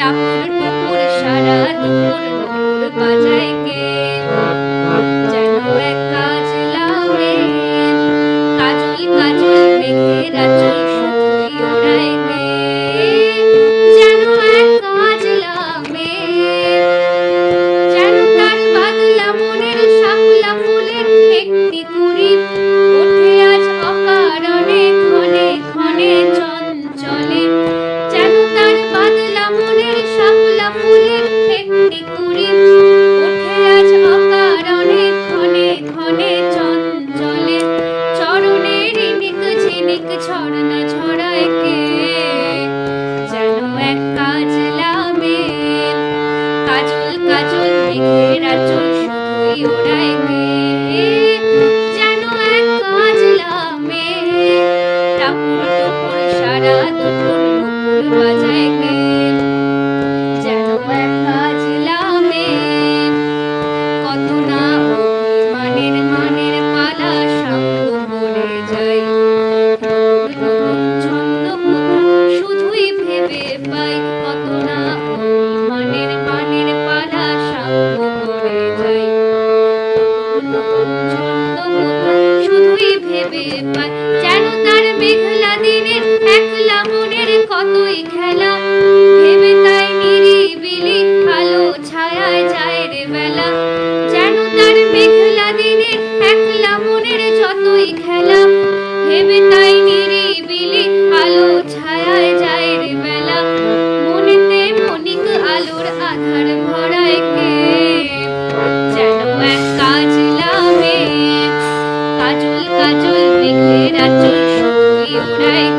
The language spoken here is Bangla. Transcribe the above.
Yeah. ঝিনিক ঝর্ণা কাজলা কাজল শুধুই ওড়ায় খেলা ভেবে তাই নিরিবিলি আলো ছায়ায় যায় রে বেলা। যেন তার মেঘলা দিনের একলা মনের যতই খেলা। ছায়ায় যায় রে বেলা। মনেতে মনিক আলোর আধার ভরায় কে? যেন কাজলা মেয়ে কাজল কাজল মেঘের আঁচল শুধুই ওড়ায়